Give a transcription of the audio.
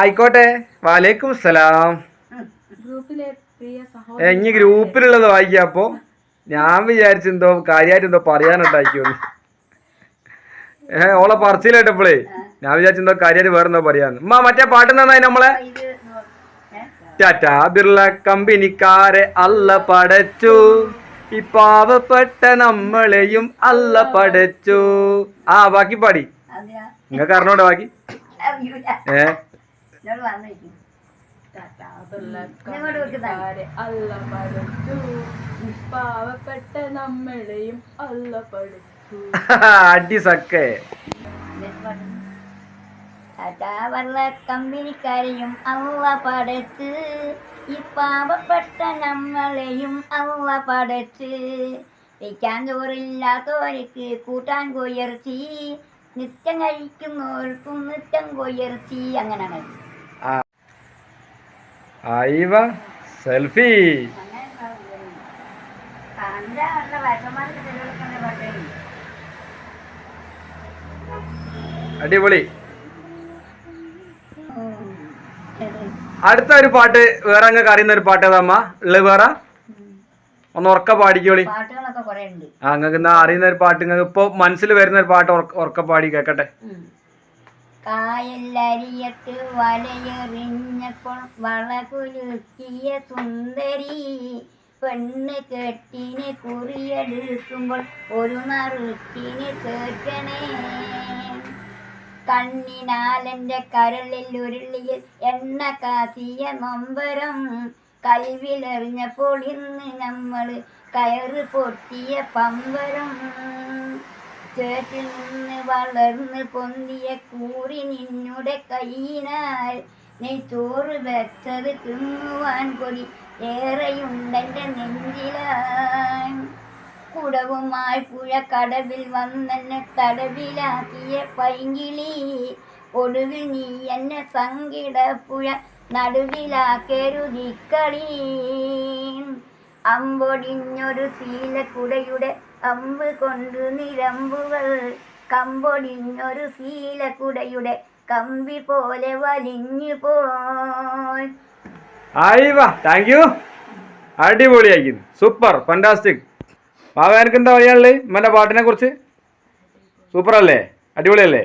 ആയിക്കോട്ടെ. വാലേക്കും സലാം. ഇനി ഗ്രൂപ്പിലുള്ളത് വായിക്കാം അപ്പൊ. ഞാൻ വിചാരിച്ചെന്തോ കാര്യമായിട്ട് എന്തോ പറയാനുണ്ടാക്കിയോന്ന് ഏഹ് ഓളെ പറച്ചിലേട്ടപ്പോളേ. ഞാൻ വിചാരിച്ചെന്തോ കാര്യമായിട്ട് കാര്യമായിട്ട് വേറെന്തോ പറയാന്ന്. ഉമ്മ മറ്റേ പാട്ട് നന്നായി നമ്മളെ? ടാറ്റ ബിർള കമ്പനിക്കാരെ അല്ല പടച്ചു. ഈ പാവപ്പെട്ട നമ്മളെയും അല്ല പടച്ചു. ആ ബാക്കി പാടി. നിങ്ങൾക്ക് അറിഞ്ഞോട്ടെ ബാക്കി? ഏ? പാവപ്പെട്ട നമ്മളെയും അല്ല പഠിച്ചു അടി സക്കേ. വള്ള കമ്പനിക്കാരെയും അല്ല പടച്ച് ഈ പാവപ്പെട്ട നമ്മളെയും അല്ല പടച്ച് വയ്ക്കാൻ ചോറില്ലാത്തവർക്ക് കൂട്ടാൻ കൊയർച്ചി നിത്യം കഴിക്കുന്നവർക്കും നിത്യം കൊയർത്തി അങ്ങനെയാണ് സെൽഫി. അടിപൊളി. അടുത്ത ഒരു പാട്ട് വേറെ അങ്ങ് അറിയുന്ന ഒരു പാട്ട് ഏതാ അമ്മ? ഉള്ളത് വേറെ? ഒന്ന് ഉറക്ക പാടിക്കോളി. ആ നിങ്ങൾക്ക് എന്നാ അറിയുന്ന ഒരു പാട്ട് നിങ്ങൾക്ക് ഇപ്പൊ മനസ്സിൽ വരുന്ന ഒരു പാട്ട് ഉറക്ക- പാടി കേക്കട്ടെ. കായലരിയത്ത് വലയെറിഞ്ഞപ്പോൾ വളകുലുക്കിയ സുന്ദരി പെണ്ണ് കെട്ടിനെ കുറിയെടുക്കുമ്പോൾ ഒരു നറുക്കിന് കേൾക്കണേ. കണ്ണിനാലെന്റെ കരളിൽ ഉരുളിയിൽ എണ്ണ കാത്തിയ നൊമ്പരം കൽവിലെറിഞ്ഞപ്പോൾ ഇന്ന് നമ്മൾ കയറ് പൊട്ടിയ പമ്പരം. ചേട്ടിൽ നിന്ന് വളർന്ന് പൊന്തിയ കൂറി നിന്നുടെ കൈയിനാൽ നീ ചോറ് വെച്ചത് തിന്നുവാൻ കൊടി ഏറെയുണ്ടെന്റെ നെഞ്ചിലാൻ കുടവുമായി പുഴ കടവിൽ വന്നെന്നെ തടവിലാക്കിയ പൈങ്കിളി ഒടുവിൽ നീ എന്നെ സങ്കിട പുഴ നടുവിലാക്കരുതിക്കളി അമ്പൊടിഞ്ഞൊരു ശീലക്കുടയുടെ അമ്പ് കൊണ്ട് നിരമ്പുകൾ. കമ്പൊടിഞ്ഞൊരു ശീലക്കുടയുടെ കമ്പി പോലെ വലിഞ്ഞു പോയി. അടിപൊളിയായിരിക്കുന്നു. സൂപ്പർ ഫണ്ടാസ്റ്റിക് ബാബ എനിക്ക് എന്താ പറയാനുള്ളത്? മറ്റേ പാട്ടിനെ കുറിച്ച് സൂപ്പർ അല്ലേ? അടിപൊളിയല്ലേ?